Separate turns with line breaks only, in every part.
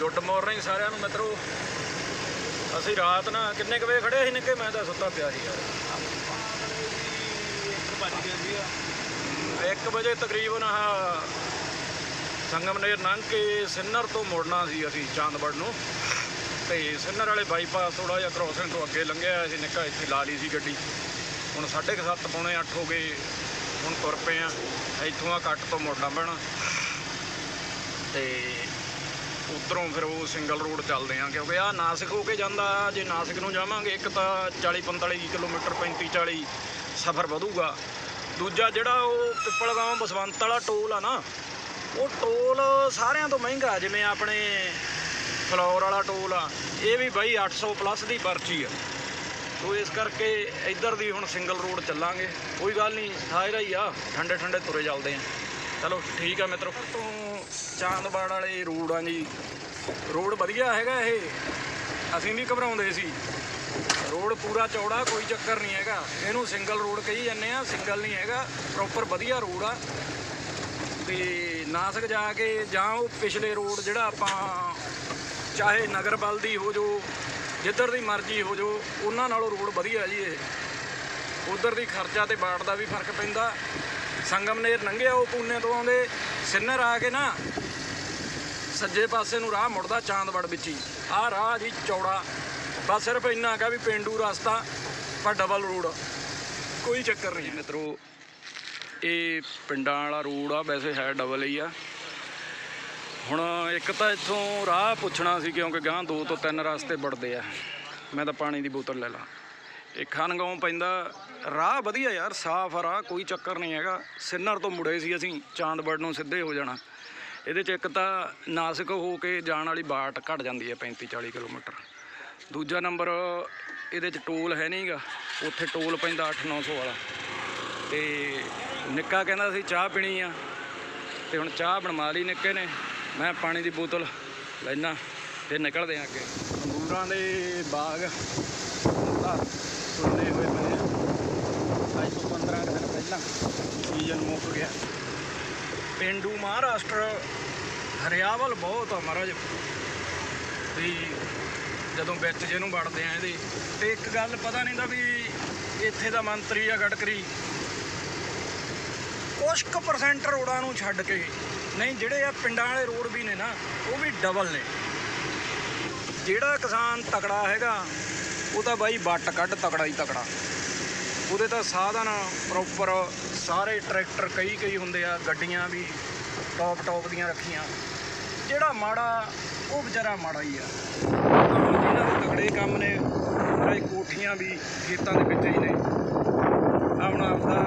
Good morning ਸਾਰਿਆਂ ਨੂੰ ਮਿੱਤਰੋ। ਅਸੀਂ ਰਾਤ ਨਾ ਕਿੰਨੇ ਕੁ ਵਜੇ ਖੜੇ ਸੀ ਨਿੱਕੇ? ਮੈਂ ਤਾਂ ਸੁੱਤਾ ਪਿਆ ਸੀ ਯਾਰ। 1 ਵਜੇ ਤਕਰੀਬਨ ਆ ਸੰਗਮ ਨਗਰ ਲੰਘ ਕੇ ਸਿੰਨਰ ਤੋਂ ਮੁੜਨਾ ਸੀ ਅਸੀਂ ਚਾਂਦਵੜ ਨੂੰ। ਤੇ ਸਿੰਨਰ ਵਾਲੇ ਬਾਈਪਾਸ ਥੋੜਾ ਜਿਹਾ ਕ੍ਰੋਸਿੰਗ ਤੋਂ ਅੱਗੇ ਲੰਘਿਆ ਅਸੀਂ ਨਿੱਕਾ, ਇੱਥੇ ਲਾ ਲਈ ਸੀ ਗੱਡੀ। ਹੁਣ 7:30 ਪੌਣੇ 8 ਹੋ ਗਏ। ਹੁਣ ਤੁਰ ਪਏ ਆ ਇੱਥੋਂ ਆ ਕੱਟ ਤੋਂ ਮੁੜਨਾ ਪੈਣਾ। ਤੇ ਉਧਰੋਂ ਫਿਰ ਉਹ ਸਿੰਗਲ ਰੋਡ ਚੱਲਦੇ ਆ ਕਿਉਂਕਿ ਆ ਨਾਸਿਕ ਹੋ ਕੇ ਜਾਂਦਾ, ਜੇ ਨਾਸਿਕ ਨੂੰ ਜਾਵਾਂਗੇ, ਇੱਕ ਤਾਂ 40 45 ਕਿਲੋਮੀਟਰ 35 40 ਸਫ਼ਰ ਵਧੂਗਾ। ਦੂਜਾ ਜਿਹੜਾ ਉਹ ਪਿੱਪਲਗਾঁव ਬਸਵੰਤ ਵਾਲਾ ਟੋਲ ਆ ਨਾ, ਉਹ ਟੋਲ ਸਾਰਿਆਂ ਤੋਂ ਮਹਿੰਗਾ, ਜਿਵੇਂ ਆਪਣੇ ਫਲੋਰ ਵਾਲਾ ਟੋਲ ਆ, ਇਹ ਵੀ ਬਾਈ 800 ਪਲੱਸ ਦੀ ਪਰਚੀ ਆ। ਸੋ ਇਸ ਕਰਕੇ ਇੱਧਰ ਦੀ ਹੁਣ ਸਿੰਗਲ ਰੋਡ ਚੱਲਾਂਗੇ, ਕੋਈ ਗੱਲ ਨਹੀਂ ਸਾਇਰਾ ਹੀ ਆ ਠੰਡੇ ਠੰਡੇ ਤੁਰੇ ਚੱਲਦੇ ਆ ਚਲੋ, ਠੀਕ ਆ ਮਿੱਤਰੋ। ਚਾਂਦਬਾੜ ਵਾਲੇ ਰੋਡ ਆ ਜੀ ਰੋਡ ਵਧੀਆ ਹੈਗਾ ਇਹ। ਅਸੀਂ ਵੀ ਘਬਰਾਉਂਦੇ ਸੀ। ਰੋਡ ਪੂਰਾ ਚੌੜਾ, ਕੋਈ ਚੱਕਰ ਨਹੀਂ ਹੈਗਾ। ਇਹਨੂੰ ਸਿੰਗਲ ਰੋਡ ਕਹੀ ਜਾਂਦੇ ਆ ਸਿੰਗਲ ਨਹੀਂ ਹੈਗਾ। ਪ੍ਰੋਪਰ ਵਧੀਆ ਰੋਡ ਆ। ਤੇ ਨਾਸਕ ਜਾ ਕੇ ਜਾਂ ਉਹ ਪਿਛਲੇ ਰੋਡ ਜਿਹੜਾ ਆਪਾਂ, ਚਾਹੇ ਨਗਰ ਬਲ ਦੀ ਹੋ ਜੋ, ਜਿੱਧਰ ਦੀ ਮਰਜ਼ੀ ਹੋ ਜੋ, ਉਹਨਾਂ ਨਾਲੋਂ ਰੋਡ ਵਧੀਆ ਜੀ ਇਹ। ਉਧਰ ਦੀ ਖਰਚਾ ਤੇ ਬਾੜ ਦਾ ਵੀ ਫ਼ਰਕ ਪੈਂਦਾ। ਸੰਗਮ ਨੇਰ ਲੰਘਿਆ ਉਹ ਪੂਨੇ ਤੋਂ ਆਉਂਦੇ। ਸਿੰਨਰ ਆ ਕੇ ਨਾ ਸੱਜੇ ਪਾਸੇ ਨੂੰ ਰਾਹ ਮੁੜਦਾ ਚਾਂਦਵੜ ਵਿੱਚ ਹੀ। ਆਹ ਰਾਹ ਜੀ ਚੌੜਾ। ਬਸ ਸਿਰਫ ਇੰਨਾ ਹੈਗਾ ਵੀ ਪਿੰਡੂ ਰਸਤਾ ਪਰ ਡਬਲ ਰੋਡ ਕੋਈ ਚੱਕਰ ਨਹੀਂ ਮਿੱਤਰੋ, ਇਹ ਪਿੰਡਾਂ ਵਾਲਾ ਰੋਡ ਆ, ਵੈਸੇ ਹੈ ਡਬਲ ਹੀ ਆ। ਹੁਣ ਇੱਕ ਤਾਂ ਇੱਥੋਂ ਰਾਹ ਪੁੱਛਣਾ ਸੀ, ਕਿਉਂਕਿ ਗਾਂ ਦੋ ਤੋਂ ਤਿੰਨ ਰਸਤੇ ਵੜਦੇ ਆ। ਮੈਂ ਤਾਂ ਪਾਣੀ ਦੀ ਬੋਤਲ ਲੈ ਲਾਂ। ਇਹ ਖਾਨਗਾਉਂ ਪੈਂਦਾ। ਰਾਹ ਵਧੀਆ ਯਾਰ, ਸਾਫ਼ ਰਾਹ, ਕੋਈ ਚੱਕਰ ਨਹੀਂ ਹੈਗਾ। ਸਿਨਰ ਤੋਂ ਮੁੜੇ ਸੀ ਅਸੀਂ, ਚਾਂਦਵੜ ਨੂੰ ਸਿੱਧੇ ਹੋ ਜਾਣਾ। ਇਹਦੇ ਚ ਇੱਕ ਤਾਂ ਨਾਸਿਕ ਹੋ ਕੇ ਜਾਣ ਵਾਲੀ ਬਾਟ ਘਟ ਜਾਂਦੀ ਹੈ 35 40 ਕਿਲੋਮੀਟਰ। ਦੂਜਾ ਨੰਬਰ, ਇਹਦੇ ਚ ਟੋਲ ਹੈ ਨਹੀਂਗਾ ਉੱਥੇ ਟੋਲ ਪੈਂਦਾ 8 900 ਵਾਲਾ। ਤੇ ਨਿੱਕਾ ਕਹਿੰਦਾ ਸੀ, ਚਾਹ ਪੀਣੀ ਆ। ਤੇ ਹੁਣ ਚਾਹ ਬਣਵਾ ਲਈ ਨਿੱਕੇ ਨੇ। ਮੈਂ ਪਾਣੀ ਦੀ ਬੋਤਲ ਲੈਣਾ ਤੇ ਨਿਕਲਦੇ ਆ ਅੱਗੇ। ਅੰਗੂਰਾਂ ਦੇ ਬਾਗ ਸੁਣਨੇ ਹੋਏ ਪਏ ਆ। ਅੱਜ ਤੋਂ 15 ਕੁ ਦਿਨ ਪਹਿਲਾਂ ਸੀਜ਼ਨ ਮੁੱਕ ਗਿਆ। ਪਿੰਡੂ ਮਹਾਰਾਸ਼ਟਰ ਹਰਿਆਵਲ ਬਹੁਤ ਆ ਮਹਾਰਾਜ। ਵੀ ਜਦੋਂ ਵਿੱਚ ਜਿਹਨੂੰ ਵੜਦੇ ਆ ਇਹਦੇ। ਤੇ ਇੱਕ ਗੱਲ ਪਤਾ ਨਹੀਂ ਦਾ ਵੀ ਇੱਥੇ ਦਾ ਮੰਤਰੀ ਆ ਗਡਕਰੀ ਕੁਛ ਕੁ ਪਰਸੈਂਟ ਰੋਡਾਂ ਨੂੰ ਛੱਡ ਕੇ, ਨਹੀਂ, ਜਿਹੜੇ ਆ ਪਿੰਡਾਂ ਵਾਲੇ ਰੋਡ ਵੀ ਨੇ ਨਾ, ਉਹ ਵੀ ਡਬਲ ਨੇ। ਜਿਹੜਾ ਕਿਸਾਨ ਤਕੜਾ ਹੈਗਾ, ਉਹ ਤਾਂ ਬਾਈ ਵੱਟ ਕੱਢ ਤਕੜਾ ਹੀ ਤਕੜਾ। ਉਹਦੇ ਤਾਂ ਸਾਧਨ ਪ੍ਰੋਪਰ ਸਾਰੇ ਟਰੈਕਟਰ ਕਈ ਕਈ ਹੁੰਦੇ ਆ, ਗੱਡੀਆਂ ਵੀ ਟੌਪ ਟੌਪ ਦੀਆਂ ਰੱਖੀਆਂ। ਜਿਹੜਾ ਮਾੜਾ, ਉਹ ਵਿਚਾਰਾ ਮਾੜਾ ਹੀ ਆ। ਜਿਹਨਾਂ ਦੇ ਤਕੜੇ ਕੰਮ ਨੇ ਉਹਨਾਂ ਦੀ ਕੋਠੀਆਂ ਵੀ ਖੇਤਾਂ ਦੇ ਵਿੱਚ ਹੀ ਨੇ। ਆਪਣਾ ਆਪਦਾ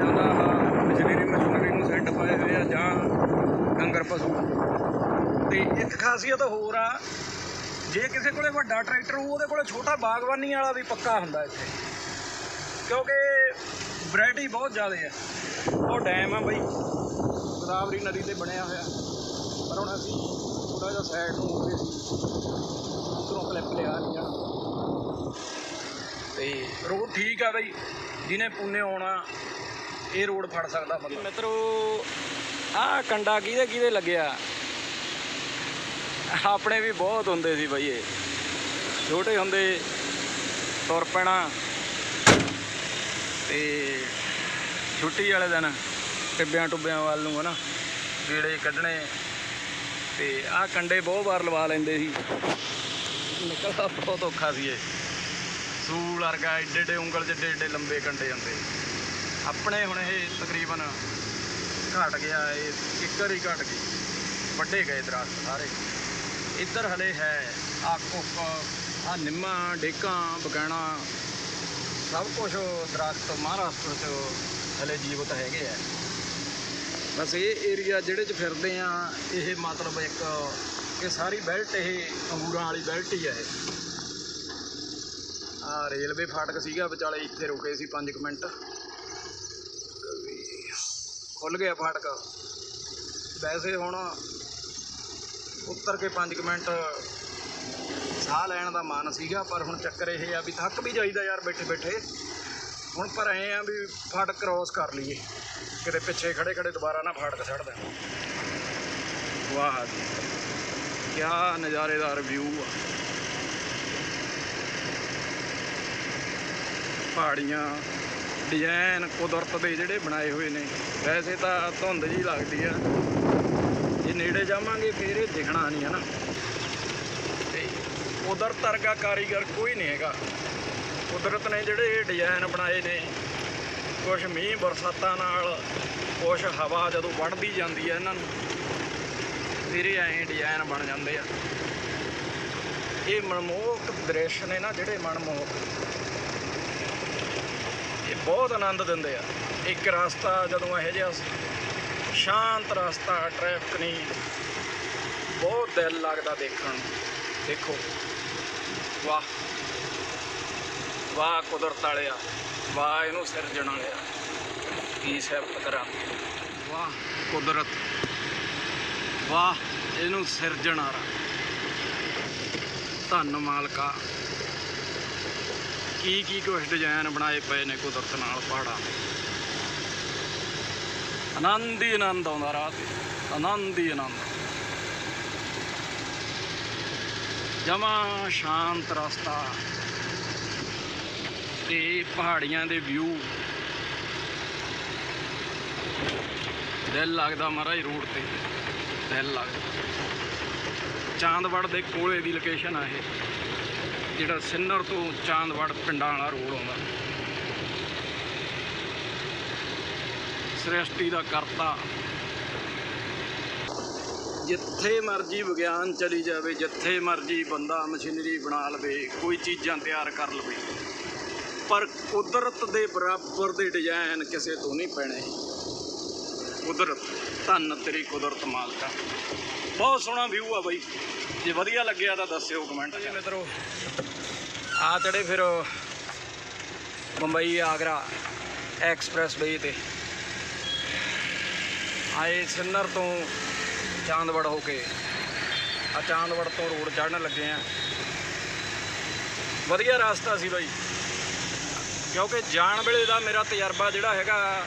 ਜ਼ਿਆਦਾ ਮਸ਼ੀਨਰੀ ਮਸ਼ੀਨਰੀ ਨੂੰ ਸੈੱਟ ਪਾਏ ਹੋਏ ਆ ਜਾਂ ਡੰਗਰ ਪਸ਼ੂ। ਤੇ ਇੱਕ ਖਾਸੀਅਤ ਹੋਰ ਆ, ਜੇ ਕਿਸੇ ਕੋਲੇ ਵੱਡਾ ਟਰੈਕਟਰ ਹੋਊ, ਉਹਦੇ ਕੋਲੇ ਛੋਟਾ ਬਾਗਬਾਨੀ ਵਾਲਾ ਵੀ ਪੱਕਾ ਹੁੰਦਾ ਇੱਥੇ। ਕਿਉਂਕਿ ਵੈਰਾਈਟੀ ਬਹੁਤ ਜ਼ਿਆਦਾ ਹੈ ਉਹ ਡੈਮ ਆ ਬਈ। ਗੋਦਾਵਰੀ ਨਦੀ ਤੇ ਬਣਿਆ ਹੋਇਆ। ਪਰ ਹੁਣ ਅਸੀਂ ਥੋੜਾ ਜਿਹਾ ਸਾਈਡ ਨੂੰ ਹੋ ਗਏ ਉਧਰੋਂ ਕਲਿੱਪ ਲਿਆ ਨਹੀਂ ਜਾਣਾ। ਤੇ ਰੋਡ ਠੀਕ ਆ ਬਈ। ਜਿਹਨੇ ਪੂਨੇ ਆਉਣਾ, ਇਹ ਰੋਡ ਫੜ ਸਕਦਾ ਬੰਦਾ। ਮਿੱਤਰੋ, ਆਹ ਕੰਡਾ ਕਿਹਦੇ ਕਿਹਦੇ ਲੱਗਿਆ? ਆਪਣੇ ਵੀ ਬਹੁਤ ਹੁੰਦੇ ਸੀ ਬਈ ਇਹ। ਛੋਟੇ ਹੁੰਦੇ ਤੁਰ ਪੈਣਾ। ਤੇ ਛੁੱਟੀ ਵਾਲੇ ਦਿਨ ਟਿੱਬਿਆਂ ਟੁੱਬਿਆਂ ਵੱਲ ਨੂੰ ਹਨਾ, ਗੇੜੇ ਕੱਢਣੇ ਤੇ ਆਹ ਕੰਡੇ ਬਹੁਤ ਵਾਰ ਲਵਾ ਲੈਂਦੇ ਸੀ। ਨਿਕਲਦਾ ਬਹੁਤ ਔਖਾ ਸੀ ਇਹ। ਸੂਲ ਵਰਗਾ ਏਡੇ ਏਡੇ ਉਂਗਲ ਜਿੱਡੇ ਏਡੇ ਲੰਬੇ ਕੰਡੇ ਹੁੰਦੇ। ਆਪਣੇ ਹੁਣ ਇਹ ਤਕਰੀਬਨ ਘਟ ਗਿਆ, ਇਹ ਇੱਕਰ ਹੀ ਘਟ ਗਈ। ਵੱਡੇ ਗਏ ਦਰਖਤ ਸਾਰੇ। ਇੱਧਰ ਹਲੇ ਹੈ ਆ ਕੁੱਕ ਆ ਨਿੰਮਾ, ਡੇਕਾਂ ਬਗਾਣਾ ਸਭ ਕੁਝ ਦਰਖਤ, ਮਹਾਰਾਸ਼ਟਰ ਚ ਹਲੇ ਜੀਵਤ ਹੈਗੇ ਆ। ਬਸ ਇਹ ਏਰੀਆ ਜਿਹੜੇ ਚ ਫਿਰਦੇ ਆ, ਇਹ ਮਤਲਬ ਇੱਕ, ਇਹ ਸਾਰੀ ਬੈਲਟ ਇਹ ਅੰਗੂਰਾਂ ਵਾਲੀ ਬੈਲਟ ਹੀ ਆ ਇਹ। ਆ ਰੇਲਵੇ ਫਾਟਕ ਸੀਗਾ, ਵਿਚਾਲੇ ਇੱਥੇ ਰੁਕੇ ਸੀ 5 ਮਿੰਟ। ਖੁੱਲ ਗਿਆ ਫਾਟਕ। ਵੈਸੇ ਹੁਣ ਉੱਤਰ ਕੇ 5 ਮਿੰਟ ਸਾਹ ਲੈਣ ਦਾ ਮਨ ਸੀਗਾ, ਪਰ ਹੁਣ ਚੱਕਰ ਇਹ ਆ ਵੀ ਥੱਕ ਵੀ ਜਾਈਦਾ ਯਾਰ ਬੈਠੇ ਬੈਠੇ। ਹੁਣ ਪਰ ਐ ਆ ਵੀ ਫੜ ਕ੍ਰੋਸ ਕਰ ਲਈਏ। ਕਿਤੇ ਪਿੱਛੇ ਖੜੇ ਖੜੇ ਦੁਬਾਰਾ ਨਾ ਫਾਟਕ ਛੱਡ ਦੇਣ। ਵਾਹ ਜੀ। ਕਿਆ ਨਜ਼ਾਰੇਦਾਰ ਵਿਊ ਆ। ਪਹਾੜੀਆਂ ਡਿਜ਼ਾਈਨ ਕੁਦਰਤ ਦੇ ਜਿਹੜੇ ਬਣਾਏ ਹੋਏ ਨੇ। ਵੈਸੇ ਤਾਂ ਧੁੰਦ ਜੀ ਲੱਗਦੀ ਆ। ਜੇ ਨੇੜੇ ਜਾਵਾਂਗੇ, ਫੇਰ ਇਹ ਦਿਖਣਾ ਨਹੀਂ ਹੈ ਨਾ। ਕੁਦਰਤ ਵਰਗਾ ਕਾਰੀਗਰ ਕੋਈ ਨਹੀਂ ਹੈਗਾ। ਕੁਦਰਤ ਨੇ ਜਿਹੜੇ ਇਹ ਡਿਜ਼ਾਈਨ ਬਣਾਏ ਨੇ ਕੁਝ ਮੀਂਹ ਬਰਸਾਤਾਂ ਨਾਲ ਕੁਝ ਹਵਾ ਜਦੋਂ ਵੱਢਦੀ ਜਾਂਦੀ ਹੈ ਇਹਨਾਂ ਨੂੰ, ਫਿਰ ਇਹ ਐਂ ਡਿਜ਼ਾਈਨ ਬਣ ਜਾਂਦੇ ਆ। ਇਹ ਮਨਮੋਹਕ ਦ੍ਰਿਸ਼ ਨੇ ਨਾ ਜਿਹੜੇ ਮਨਮੋਹਕ, ਇਹ ਬਹੁਤ ਆਨੰਦ ਦਿੰਦੇ ਆ। ਇੱਕ ਰਸਤਾ ਜਦੋਂ ਇਹੋ ਜਿਹਾ ਸ਼ਾਂਤ ਰਸਤਾ ਟ੍ਰੈਫਿਕ ਨਹੀਂ ਬਹੁਤ ਦਿਲ ਲੱਗਦਾ ਦੇਖਣ ਨੂੰ। ਦੇਖੋ। ਵਾਹ। ਵਾਹ ਕੁਦਰਤ ਵਾਲਿਆ। ਵਾਹ ਇਹਨੂੰ ਸਿਰਜਣ ਵਾਲਿਆ ਕੀ ਸਿਫਤ ਕਰਾਂ। ਵਾਹ ਕੁਦਰਤ। ਵਾਹ ਇਹਨੂੰ ਸਿਰਜਣ ਵਾਲਾ ਧੰਨ ਮਾਲਕਾ। ਕੀ ਕੀ ਕੁਛ ਡਿਜ਼ਾਈਨ ਬਣਾਏ ਪਏ ਨੇ ਕੁਦਰਤ ਨਾਲ ਪਹਾੜਾਂ ਦੇ ਆਨੰਦ ਹੀ ਆਨੰਦ ਆਉਂਦਾ ਰਾਹ ਆਨੰਦ ਹੀ ਆਨੰਦ। ਜਮਾ ਸ਼ਾਂਤ ਰਸਤਾ ਤੇ ਪਹਾੜੀਆਂ ਦੇ ਵਿਊ ਦਿਲ ਲੱਗਦਾ ਮਹਾਰਾਜ ਰੋਡ ਤੇ। ਦਿਲ ਲੱਗਦਾ। ਚਾਂਦਵੜ ਦੇ ਕੋਲੇ ਦੀ ਲੋਕੇਸ਼ਨ ਆ ਇਹ। ਜਿਹੜਾ ਸਿੰਨਰ ਤੋਂ ਚਾਂਦਵੜ ਪਿੰਡਾਂ ਵਾਲਾ ਰੋਡ ਆਉਂਦਾ। ਸ੍ਰਿਸ਼ਟੀ ਦਾ ਕਰਤਾ। ਜਿੱਥੇ ਮਰਜ਼ੀ ਵਿਗਿਆਨ ਚਲੀ ਜਾਵੇ, ਜਿੱਥੇ ਮਰਜ਼ੀ ਬੰਦਾ ਮਸ਼ੀਨਰੀ ਬਣਾ ਲਵੇ, ਕੋਈ ਚੀਜ਼ਾਂ ਤਿਆਰ ਕਰ ਲਵੇ। ਪਰ ਕੁਦਰਤ ਦੇ ਬਰਾਬਰ ਦੇ ਡਿਜ਼ਾਈਨ ਕਿਸੇ ਤੋਂ ਨਹੀਂ ਪੈਣੇ। ਕੁਦਰਤ, ਧੰਨ ਤੇਰੀ ਕੁਦਰਤ ਮਾਲਕਾ ਬਹੁਤ ਸੋਹਣਾ ਵਿਊ ਆ ਬਾਈ। ਜੇ ਵਧੀਆ ਲੱਗਿਆ ਤਾਂ ਦੱਸਿਓ ਕਮੈਂਟ ਜੀ ਮਿੱਤਰੋ, ਆ ਚੜੇ ਫਿਰ ਮੁੰਬਈ ਆਗਰਾ ਐਕਸਪ੍ਰੈਸ ਵੇ ਤੇ। ਆਏ ਸਿੰਨਰ ਤੋਂ ਚਾਂਦਵੜ ਹੋ ਕੇ। ਆ ਚਾਂਦਵੜ ਤੋਂ ਰੋਡ ਚੜਨ ਲੱਗੇ ਆ। ਵਧੀਆ ਰਸਤਾ ਸੀ ਬਾਈ। ਕਿਉਂਕਿ ਜਾਣ ਵੇਲੇ ਦਾ ਮੇਰਾ ਤਜਰਬਾ ਜਿਹੜਾ ਹੈਗਾ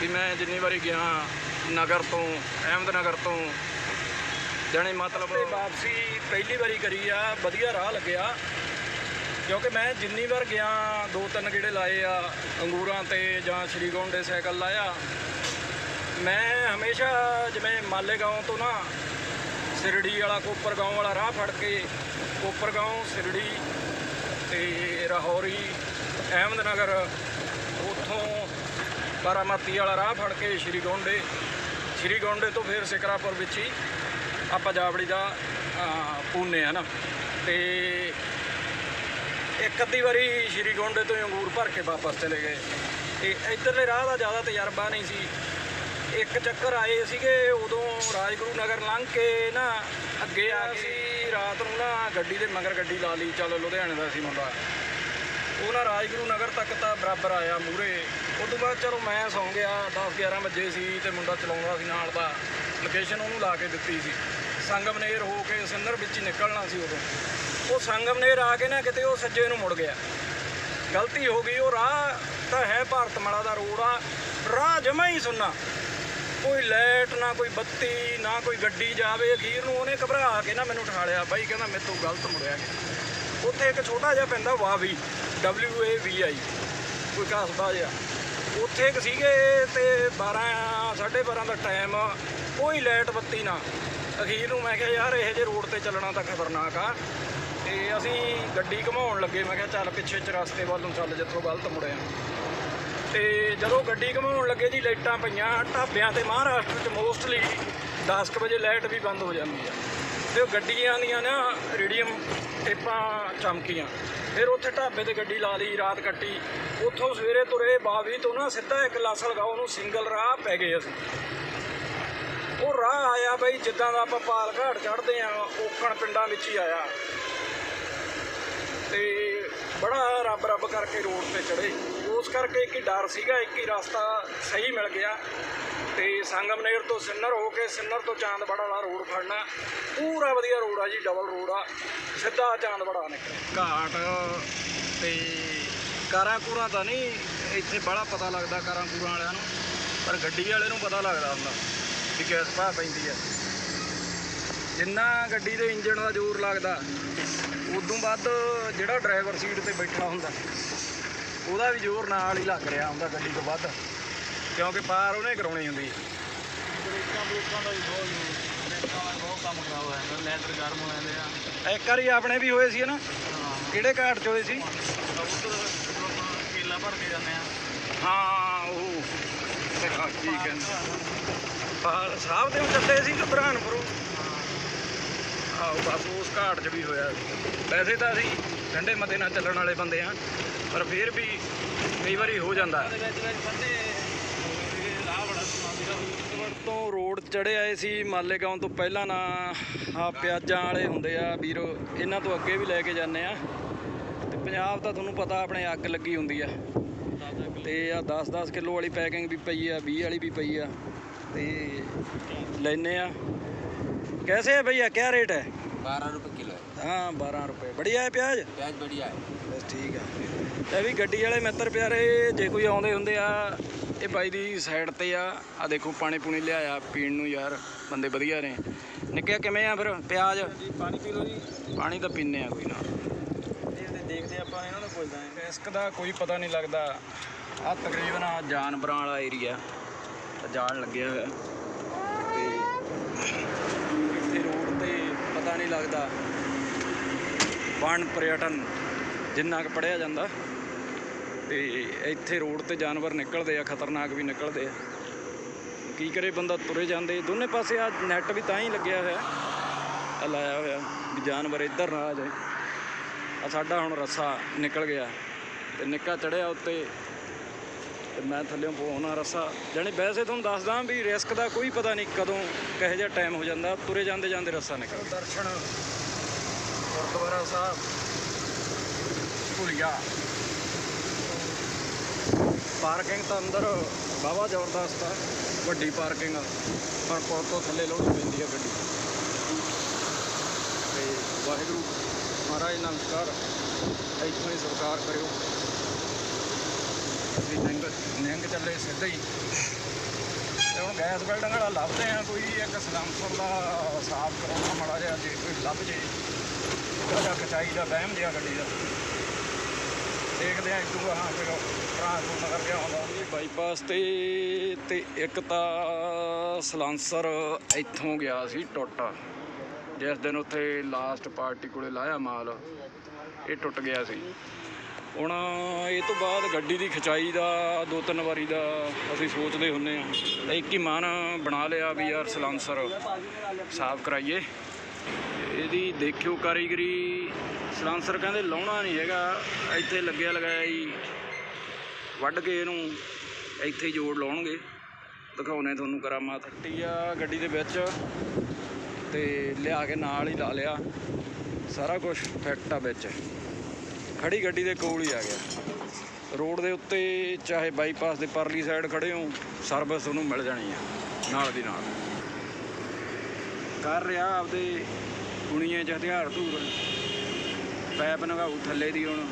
ਵੀ ਮੈਂ ਜਿੰਨੀ ਵਾਰੀ ਗਿਆ ਨਗਰ ਤੋਂ, ਅਹਿਮਦਨਗਰ ਤੋਂ, ਜਾਣੇ ਮਤਲਬ ਵਾਪਸੀ ਪਹਿਲੀ ਵਾਰੀ ਕਰੀ ਆ, ਵਧੀਆ ਰਾਹ ਲੱਗਿਆ। ਕਿਉਂਕਿ ਮੈਂ ਜਿੰਨੀ ਵਾਰ ਗਿਆ, ਦੋ ਤਿੰਨ ਗੇੜੇ ਲਾਏ ਆ, ਅੰਗੂਰਾਂ ਤੇ ਜਾਂ ਸ਼੍ਰੀ ਗੌਂਡੇ ਸਾਈਕਲ ਲਾਇਆ ਮੈਂ ਹਮੇਸ਼ਾ ਜਿਵੇਂ ਮਾਲੇਗਾਉਂ ਤੋਂ ਨਾ ਸਿਰੜੀ ਵਾਲਾ ਕੋਪਰਗਾਉਂ ਵਾਲਾ ਰਾਹ ਫੜ ਕੇ ਕੋਪਰਗਾਉਂ ਸਿਰੜੀ ਤੇ ਰਾਹੌਰੀ, ਅਹਿਮਦਨਗਰ, ਉੱਥੋਂ ਬਾਰਾਮਤੀ ਵਾਲਾ ਰਾਹ ਫੜ ਕੇ ਸ਼੍ਰੀ ਗੌਂਡੇ। ਸ਼੍ਰੀ ਗੌਂਡੇ ਤੋਂ ਫਿਰ ਸਿਕਰਾਪੁਰ ਵਿੱਚ ਹੀ ਆਪਾਂ ਜਾਵੜੀ ਦਾ ਪੂਨੇ ਹੈ ਨਾ। ਤੇ ਇੱਕ ਅੱਧੀ ਵਾਰੀ ਸ਼੍ਰੀ ਗੌਂਡੇ ਤੋਂ ਅੰਗੂਰ ਭਰ ਕੇ ਵਾਪਸ ਚਲੇ ਗਏ। ਤੇ ਇੱਧਰਲੇ ਰਾਹ ਦਾ ਜ਼ਿਆਦਾ ਤਜਰਬਾ ਨਹੀਂ ਸੀ। ਇੱਕ ਚੱਕਰ ਆਏ ਸੀਗੇ ਉਦੋਂ ਰਾਜਗੁਰੂ ਨਗਰ ਲੰਘ ਕੇ ਨਾ ਅੱਗੇ ਆ ਸੀ ਰਾਤ ਨੂੰ ਨਾ ਗੱਡੀ ਦੇ ਮਗਰ ਗੱਡੀ ਲਾ ਲਈ ਚੱਲ ਲੁਧਿਆਣੇ ਦਾ ਸੀ ਮੁੰਡਾ। ਉਹ ਨਾ ਰਾਜਗੁਰੂ ਨਗਰ ਤੱਕ ਤਾਂ ਬਰਾਬਰ ਆਇਆ ਮੂਰੇ ਉਸ ਤੋਂ ਬਾਅਦ ਚਲੋ ਮੈਂ ਸੌਂ ਗਿਆ 10 11 ਵਜੇ ਸੀ ਤੇ ਮੁੰਡਾ ਚਲਾਉਂਦਾ ਸੀ ਨਾਲ ਦਾ। ਲੋਕੇਸ਼ਨ ਉਹਨੂੰ ਲਾ ਕੇ ਦਿੱਤੀ ਸੀ। ਸੰਗਮਨੇਰ ਹੋ ਕੇ ਸਿੰਦਰ ਵਿੱਚ ਹੀ ਨਿਕਲਣਾ ਸੀ ਉਦੋਂ। ਉਹ ਸੰਗਮਨੇਰ ਆ ਕੇ ਨਾ ਕਿਤੇ ਉਹ ਸੱਜੇ ਨੂੰ ਮੁੜ ਗਿਆ। ਗਲਤੀ ਹੋ ਗਈ ਉਹ ਰਾਹ ਤਾਂ ਹੈ ਭਾਰਤਮਾਲਾ ਦਾ ਰੋਡ ਆ ਰਾਹ ਜਮਾ ਹੀ ਸੁੰਨਾ। ਕੋਈ ਲਾਈਟ, ਨਾ ਕੋਈ ਬੱਤੀ, ਨਾ ਕੋਈ ਗੱਡੀ ਜਾਵੇ, ਅਖੀਰ ਨੂੰ ਉਹਨੇ ਘਬਰਾ ਕੇ ਨਾ ਮੈਨੂੰ ਉਠਾ ਲਿਆ ਬਾਈ ਕਹਿੰਦਾ, ਮੇਰੇ ਤੋਂ ਗਲਤ ਮੁੜਿਆ ਗਿਆ ਉੱਥੇ ਇੱਕ ਛੋਟਾ ਜਿਹਾ ਪੈਂਦਾ ਵਾਵੀ, W ਏ ਵੀ ਆਈ ਕੋਈ ਕਸਬਾ ਜਿਹਾ। ਉੱਥੇ ਇੱਕ ਸੀਗੇ ਤੇ 12 12:30 ਦਾ ਟਾਈਮ ਕੋਈ ਲਾਈਟ ਬੱਤੀ ਨਾ। ਅਖੀਰ ਨੂੰ ਮੈਂ ਕਿਹਾ, ਯਾਰ, ਇਹ ਜੇ ਰੋਡ ਤੇ ਚੱਲਣਾ ਤਾਂ ਖਤਰਨਾਕ ਆ। ਤੇ ਅਸੀਂ ਗੱਡੀ ਘਮਾਉਣ ਲੱਗੇ, ਮੈਂ ਕਿਹਾ, ਚੱਲ ਪਿੱਛੇ ਚ ਰਸਤੇ ਵੱਲ ਨੂੰ ਚੱਲ, ਜਿੱਥੋਂ ਗਲਤ ਮੁੜਿਆ। ਤੇ ਜਦੋਂ ਗੱਡੀ ਘਮਾਉਣ ਲੱਗੇ ਜੀ, ਲਾਈਟਾਂ ਪਈਆਂ, ਢਾਬਿਆਂ ਤੇ ਮਹਾਰਾਸ਼ਟਰ 'ਚ ਮੋਸਟਲੀ 10 ਕੁ ਵਜੇ ਲਾਈਟ ਵੀ ਬੰਦ ਹੋ ਜਾਂਦੀ ਆ। ਤੇ ਉਹ ਗੱਡੀਆਂ ਦੀਆਂ ਨਾ ਰੇਡੀਅਮ ਟੇਪਾਂ ਚਮਕੀਆਂ। ਫਿਰ ਉੱਥੇ ਢਾਬੇ ਤੇ ਗੱਡੀ ਲਾ ਲਈ, ਰਾਤ ਕੱਟੀ। ਉੱਥੋਂ ਸਵੇਰੇ ਤੁਰੇ, ਬਾਵੀ ਤੋਂ ਨਾ ਸਿੱਧਾ ਇੱਕ ਲਾਸਲ ਲਗਾਓ ਨੂੰ ਸਿੰਗਲ ਰਾਹ ਪੈ ਗਏ ਅਸੀਂ। ਉਹ ਰਾਹ ਆਇਆ ਬਈ, ਜਿੱਦਾਂ ਦਾ ਆਪਾਂ ਪਾਲ ਘਾਟ ਚੜ੍ਹਦੇ ਆ, ਓਕਣ ਪਿੰਡਾਂ ਵਿੱਚ ਹੀ ਆਇਆ। ਤੇ ਬੜਾ ਰੱਬ ਰੱਬ ਕਰਕੇ ਰੋਡ ਤੇ ਚੜੇ ਉਸ ਕਰਕੇ ਇੱਕ ਹੀ ਡਰ ਸੀਗਾ, ਇੱਕ ਹੀ ਰਸਤਾ ਸਹੀ ਮਿਲ ਗਿਆ। ਤੇ ਸੰਗਮਨੇਰ ਤੋਂ ਸਿੰਨਰ ਹੋ ਕੇ ਸਿੰਨਰ ਤੋਂ ਚਾਂਦਬੜਾ ਵਾਲਾ ਰੋਡ ਫੜਨਾ, ਪੂਰਾ ਵਧੀਆ ਰੋਡ ਆ ਜੀ ਡਬਲ ਰੋਡ ਆ, ਸਿੱਧਾ ਚਾਂਦਬੜਾ ਨਿਕਲਿਆ। ਘਾਟ ਤੇ ਕਾਰਾਂ ਕੂਰਾਂ ਤਾਂ ਨਹੀਂ, ਇੱਥੇ ਬੜਾ ਪਤਾ ਲੱਗਦਾ ਕਾਰਾਂ ਕੂਰਾਂ ਵਾਲਿਆਂ ਨੂੰ, ਪਰ ਗੱਡੀ ਵਾਲੇ ਨੂੰ ਪਤਾ ਲੱਗਦਾ ਹੁੰਦਾ ਵੀ ਗੈਸ ਭਾਅ ਪੈਂਦੀ ਆ। ਜਿੰਨਾ ਗੱਡੀ ਦੇ ਇੰਜਣ ਦਾ ਜ਼ੋਰ ਲੱਗਦਾ, ਉਦੋਂ ਵੱਧ ਜਿਹੜਾ ਡਰਾਈਵਰ ਸੀਟ ਤੇ ਬੈਠਾ ਹੁੰਦਾ। ਉਹਦਾ ਵੀ ਜ਼ੋਰ ਨਾਲ ਹੀ ਲੱਗ ਰਿਹਾ ਹੁੰਦਾ ਗੱਡੀ ਤੋਂ ਵੱਧ ਕਿਉਂਕਿ ਪਾਰ ਉਹਨੇ ਕਰਾਉਣੀ ਹੁੰਦੀ ਹੈ।
ਬ੍ਰੇਕਾਂ ਬ੍ਰੇਕਾਂ ਦਾ ਵੀ ਬਹੁਤ ਬ੍ਰੇਕਾਂ ਦਾ ਬਹੁਤ ਕੰਮ ਖਰਾਬ ਹੋ ਜਾਂਦਾ ਲੈਦਰ ਗਰਮ ਹੋ ਜਾਂਦੇ ਆ।
ਇੱਕ ਵਾਰੀ ਆਪਣੇ ਵੀ ਹੋਏ ਸੀ ਨਾ ਕਿਹੜੇ ਘਾਟ ਚ ਹੋਏ ਸੀ?
ਉੱਧਰ ਕੇਲਾ ਭਰ ਕੇ ਜਾਂਦੇ ਆ।
ਹਾਂ ਉਹ ਹਾਂ, ਠੀਕ ਹੈ। ਪਾਰ ਸਾਹਿਬ ਦੇ ਚੱਲੇ ਸੀ ਘਬਰਾਨਪੁਰੋਂ ਆਹੋ ਬਸ ਉਸ ਘਾਟ 'ਚ ਵੀ ਹੋਇਆ। ਵੈਸੇ ਤਾਂ ਅਸੀਂ ਠੰਡੇ ਮਤੇ ਨਾਲ ਚੱਲਣ ਵਾਲੇ ਬੰਦੇ ਆ ਪਰ ਫਿਰ ਵੀ ਕਈ ਵਾਰੀ ਹੋ ਜਾਂਦਾ। ਤੋਂ ਰੋਡ ਚੜੇ ਆਏ ਸੀ ਮਾਲੇਗਾਉਂ ਤੋਂ ਪਹਿਲਾਂ ਨਾ ਆ ਪਿਆਜ਼ਾਂ ਵਾਲੇ ਹੁੰਦੇ ਆ ਵੀਰੋ ਇਹਨਾਂ ਤੋਂ ਅੱਗੇ ਵੀ ਲੈ ਕੇ ਜਾਂਦੇ ਆ। ਤੇ ਪੰਜਾਬ ਤਾਂ ਤੁਹਾਨੂੰ ਪਤਾ ਆਪਣੇ ਅੱਗ ਲੱਗੀ ਹੁੰਦੀ ਆ। ਤੇ ਆ 10-10 ਕਿਲੋ ਵਾਲੀ ਪੈਕਿੰਗ ਵੀ ਪਈ ਆ 20 ਵਾਲੀ ਵੀ ਪਈ ਆ। ਤੇ ਲੈਨੇ ਆ। कैसे है भैया क्या रेट है
बारह रुपए किलो है
हाँ बारह रुपए बढ़िया है प्याज
प्याज बढ़िया है
ਬਸ ਠੀਕ ਆ ਇਹ ਵੀ ਗੱਡੀ ਵਾਲੇ ਮਿੱਤਰ ਪਿਆਰੇ ਜੇ ਕੋਈ ਆਉਂਦੇ ਹੁੰਦੇ ਆ ਇਹ ਬਾਈ ਦੀ ਸਾਈਡ ਤੇ ਆ ਆ ਦੇਖੋ ਪਾਣੀ ਪੂਣੀ ਲਿਆਇਆ ਪੀਣ ਨੂੰ ਯਾਰ ਬੰਦੇ ਵਧੀਆ ਨੇ ਨਿੱਕਿਆ ਕਿਵੇਂ ਆ ਫਿਰ ਪਿਆਜ਼
ਜੀ ਪਾਣੀ ਪੀ ਲਓ ਜੀ
ਪਾਣੀ ਤਾਂ ਪੀਨੇ ਆ ਕੋਈ ਨਾ
ਦੇਖਦੇ ਦੇਖਦੇ ਆਪਾਂ ਇਹਨਾਂ ਨੂੰ ਪੁੱਛਦਾ ਹਾਂ
ਰਿਸਕ ਦਾ ਕੋਈ ਪਤਾ ਨਹੀਂ ਲੱਗਦਾ ਆ ਤਕਰੀਬਨ ਆ ਜਾਨਵਰਾਂ ਵਾਲਾ ਏਰੀਆ ਜਾਣ ਲੱਗਿਆ ਹੋਇਆ ਤੇ ਇੱਥੇ ਰੋਡ ਤੇ ਪਤਾ ਨਹੀਂ ਲੱਗਦਾ। ਵਣ ਪਰਿਯਟਨ ਜਿੰਨਾ ਕੁ ਪੜਿਆ ਜਾਂਦਾ, ਤੇ ਇੱਥੇ ਰੋਡ ਤੇ ਜਾਨਵਰ ਨਿਕਲਦੇ ਆ, ਖਤਰਨਾਕ ਵੀ ਨਿਕਲਦੇ ਆ। ਕੀ ਕਰੇ ਬੰਦਾ, ਤੁਰੇ ਜਾਂਦੇ ਦੋਨੇ ਪਾਸੇ ਆ ਨੈਟ ਵੀ ਤਾਂ ਹੀ ਲੱਗਿਆ ਹੋਇਆ, ਆ ਲਾਇਆ ਹੋਇਆ ਵੀ ਜਾਨਵਰ ਇੱਧਰ ਨਾ ਆ ਜਾਏ। ਆ ਸਾਡਾ ਹੁਣ ਰੱਸਾ ਨਿਕਲ ਗਿਆ, ਤੇ ਨਿੱਕਾ ਚੜਿਆ ਉੱਤੇ ਤੇ ਮੈਂ ਥੱਲੇੋਂ ਪਵਾਉਣਾ ਰੱਸਾ। ਜਾਣੀ ਵੈਸੇ ਤੁਹਾਨੂੰ ਦੱਸਦਾ ਵੀ ਰਿਸਕ ਦਾ ਕੋਈ ਪਤਾ ਨਹੀਂ ਕਦੋਂ ਕਿਹੋ ਜਿਹਾ ਟਾਈਮ ਹੋ ਜਾਂਦਾ। ਤੁਰੇ ਜਾਂਦੇ ਜਾਂਦੇ ਰੱਸਾ ਨਿਕਲ ਦਰਸ਼ਨ, ਗੁਰਦੁਆਰਾ ਸਾਹਿਬ, ਭੁਲੀਆ। ਪਾਰਕਿੰਗ ਤਾਂ ਅੰਦਰ ਬਾਵਾ ਜ਼ਬਰਦਸਤ ਆ, ਵੱਡੀ ਪਾਰਕਿੰਗ ਆ। ਪਰ ਪੁਲ ਤੋਂ ਥੱਲੇ ਲੋੜ ਪੈਂਦੀ ਆ ਗੱਡੀ। ਤੇ ਵਾਹਿਗੁਰੂ ਮਹਾਰਾਜ ਨਮਸਕਾਰ। ਇੱਥੋਂ ਹੀ ਸਰਕਾਰ ਕਰਿਓ। ਅਸੀਂ ਨਿੰਗ ਨਿੰਗ ਚੱਲੇ ਸਿੱਧੇ ਹੀ। ਤੇ ਹੁਣ ਗੈਸ ਬਿਲਡਿੰਗ ਵਾਲਾ ਲੱਭਦੇ ਆ ਕੋਈ, ਇੱਕ ਸਲੰਸਰ ਦਾ ਸਾਫ਼ ਕਰਾਉਣਾ ਮਾੜਾ ਜਿਹਾ, ਜੇ ਕੋਈ ਲੱਭ ਜੇ। ਉਹਦਾ ਕਚਾਈ ਦਾ ਵਹਿਮ ਜਿਹਾ ਗੱਡੀ ਦਾ। ਦੇਖਦੇ ਆ ਇਦੋਂ ਹਾਂ, ਫਿਰ ਟ੍ਰਾਂਸਫਰ ਕਰਕੇ ਆਉਂਦਾ। ਬਾਈਪਾਸ ਤੇ ਤੇ ਇੱਕ ਤਾਂ ਸਲਾਂਸਰ ਇੱਥੋਂ ਗਿਆ ਸੀ ਟੁੱਟ। ਜਿਸ ਦਿਨ ਉੱਥੇ ਲਾਸਟ ਪਾਰਟੀ ਕੋਲੇ ਲਾਇਆ ਮਾਲ, ਇਹ ਟੁੱਟ ਗਿਆ ਸੀ। ਹੁਣ ਇਹ ਤੋਂ ਬਾਅਦ ਗੱਡੀ ਦੀ ਖਿਚਾਈ ਦਾ ਦੋ ਤਿੰਨ ਵਾਰੀ ਦਾ ਅਸੀਂ ਸੋਚਦੇ ਹੁੰਨੇ ਆ ਇੱਕ ਹੀ ਮਨ ਬਣਾ ਲਿਆ ਵੀ ਯਾਰ ਸਲਾਂਸਰ ਸਾਫ਼ ਕਰਾਈਏ। ਇਹਦੀ ਦੇਖਿਓ ਕਾਰੀਗਰੀ, ਸਲਾਂਸਰ ਕਹਿੰਦੇ ਲਾਉਣਾ ਨਹੀਂ ਹੈਗਾ। ਇੱਥੇ ਲੱਗਿਆ ਲਗਾਇਆ ਜੀ। ਵੱਢ ਕੇ ਇਹਨੂੰ ਇੱਥੇ ਜੋੜ ਲਾਉਣਗੇ। ਦਿਖਾਉਣੇ ਤੁਹਾਨੂੰ ਕਰਾਮਾਤ ਟੀ ਆ ਗੱਡੀ ਦੇ ਵਿੱਚ। ਤੇ ਲਿਆ ਕੇ ਨਾਲ ਹੀ ਲਾ ਲਿਆ। ਸਾਰਾ ਕੁਝ ਫਿੱਟ ਆ ਵਿੱਚ। ਖੜੀ ਗੱਡੀ ਦੇ ਕੋਲ ਹੀ ਆ ਗਿਆ। ਰੋਡ ਦੇ ਉੱਤੇ ਚਾਹੇ ਬਾਈਪਾਸ ਦੇ ਪਰਲੀ ਸਾਈਡ ਖੜੇ ਹੋ ਸਰਵਿਸ ਤੁਹਾਨੂੰ ਮਿਲ ਜਾਣੀ ਆ, ਨਾਲ ਦੀ ਨਾਲ। ਕਰ ਰਿਹਾ ਆਪਦੇ ਕੁਣੀਏ ਚ ਹਥਿਆਰ ਧੂਰ ਪੈਪ ਨਗਾਉ ਥੱਲੇ ਦੀ ਹੁਣ।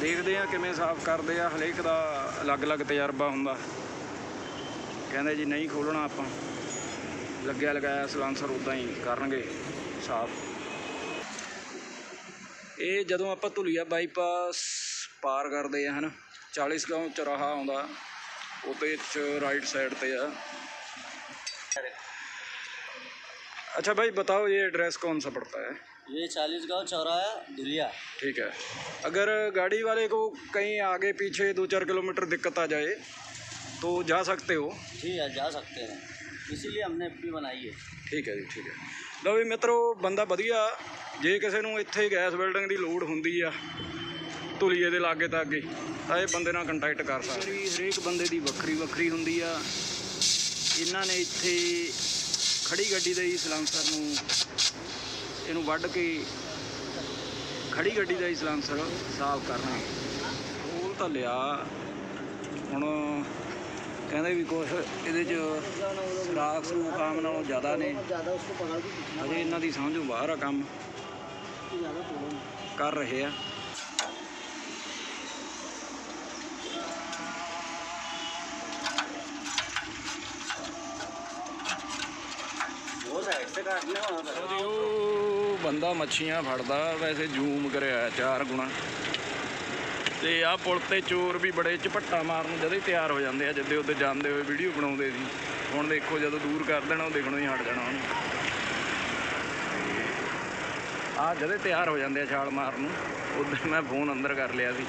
ਦੇਖਦੇ ਆ ਕਿਵੇਂ ਸਾਫ਼ ਕਰਦੇ ਆ, ਹਰੇਕ ਦਾ ਅਲੱਗ-ਅਲੱਗ ਤਜਰਬਾ ਹੁੰਦਾ। ਕਹਿੰਦੇ ਜੀ ਨਹੀਂ ਖੋਲਣਾ ਆਪਾਂ। ਲੱਗਿਆ ਲਗਾਇਆ ਸਲਾਂਸਰ ਉਦਾਂ ਹੀ ਕਰਨਗੇ, ਸਾਫ਼। ਇਹ ਜਦੋਂ ਆਪਾਂ ਧੁਲੀਆ ਬਾਈਪਾਸ ਪਾਰ ਕਰਦੇ ਆ ਹਨ 40 ਗਾਉਂ ਚੌਰਾਹਾ ਆਉਂਦਾ ਉਹਦੇ ਚ ਰਾਈਟ ਸਾਈਡ ਤੇ ਆ अच्छा भाई बताओ ये एड्रेस कौन सा पड़ता है
ये चालीस गाँव चौराहा धुलिया
ठीक है अगर गाड़ी वाले को कहीं आगे पीछे दो चार किलोमीटर दिक्कत आ जाए तो जा सकते हो
ठीक है जा सकते हैं इसीलिए हमने भी बनाई है
ਠੀਕ ਹੈ ਜੀ ਠੀਕ ਹੈ ਲਓ ਵੀ ਮਿੱਤਰੋ ਬੰਦਾ ਵਧੀਆ। ਜੇ ਕਿਸੇ ਨੂੰ ਇੱਥੇ ਗੈਸ ਬਿਲਡਿੰਗ ਦੀ ਲੋੜ ਹੁੰਦੀ ਆ ਧੁਲੀਏ ਦੇ ਲਾਗੇ ਤਾਂ ਅੱਗੇ ਤਾਂ ਇਹ ਬੰਦੇ ਨਾਲ ਕੰਟੈਕਟ ਕਰ ਸਕਦੇ ਹਰੇਕ ਬੰਦੇ ਦੀ ਵੱਖਰੀ ਵੱਖਰੀ ਹੁੰਦੀ ਆ। ਇਹਨਾਂ ਨੇ ਇੱਥੇ ਖੜੀ ਗੱਡੀ ਦੇ ਹੀ ਸਲਾਂਸਰ ਨੂੰ ਇਹਨੂੰ ਵੱਢ ਕੇ ਖੜੀ ਗੱਡੀ ਦਾ ਹੀ ਸਲਾਂਸਰ ਸਾਫ਼ ਕਰਨਾ ਖੋਲ ਤਾਂ ਲਿਆ। ਹੁਣ ਕਹਿੰਦੇ ਵੀ ਕੁਝ ਇਹਦੇ ਚ ਰਾਖ ਸੂ ਕਾਮ ਨਾਲੋਂ ਜ਼ਿਆਦਾ ਨੇ। ਅਜੇ ਇਹਨਾਂ ਦੀ ਸਮਝੋਂ ਬਾਹਰ ਆ ਕੰਮ। ਕਰ ਰਹੇ ਆ। ਉਹ ਬੰਦਾ ਮੱਛੀਆਂ ਫੜਦਾ, ਵੈਸੇ ਜ਼ੂਮ ਕਰਿਆ, ਚਾਰ ਗੁਣਾ। ਤੇ ਆਹ ਪੁਲ ਤੇ ਚੋਰ ਵੀ ਬੜੇ ਝਪੱਟਾ ਮਾਰਨ ਜਦੋਂ ਹੀ ਤਿਆਰ ਹੋ ਜਾਂਦੇ ਆ, ਜਿੱਦੇ ਉੱਤੇ ਜਾਂਦੇ ਹੋਏ ਵੀਡੀਓ ਬਣਾਉਂਦੇ ਸੀ। ਹੁਣ ਦੇਖੋ ਜਦੋਂ ਦੂਰ ਕਰ ਦੇਣਾ, ਉਹ ਦੇਖਣੋਂ ਹੀ ਹਟ ਜਾਣਾ ਉਹਨੂੰ। ਆ ਜਦੋਂ ਤਿਆਰ ਹੋ ਜਾਂਦੇ ਆ ਛਾਲ ਮਾਰਨ ਨੂੰ ਉਦੋਂ ਮੈਂ ਫੋਨ ਅੰਦਰ ਕਰ ਲਿਆ ਸੀ।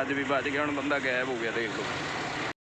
ਅੱਜ ਵੀ ਬਚ ਗਿਆ, ਹੁਣ ਬੰਦਾ ਗਾਇਬ ਹੋ ਗਿਆ, ਦੇਖ ਲਓ।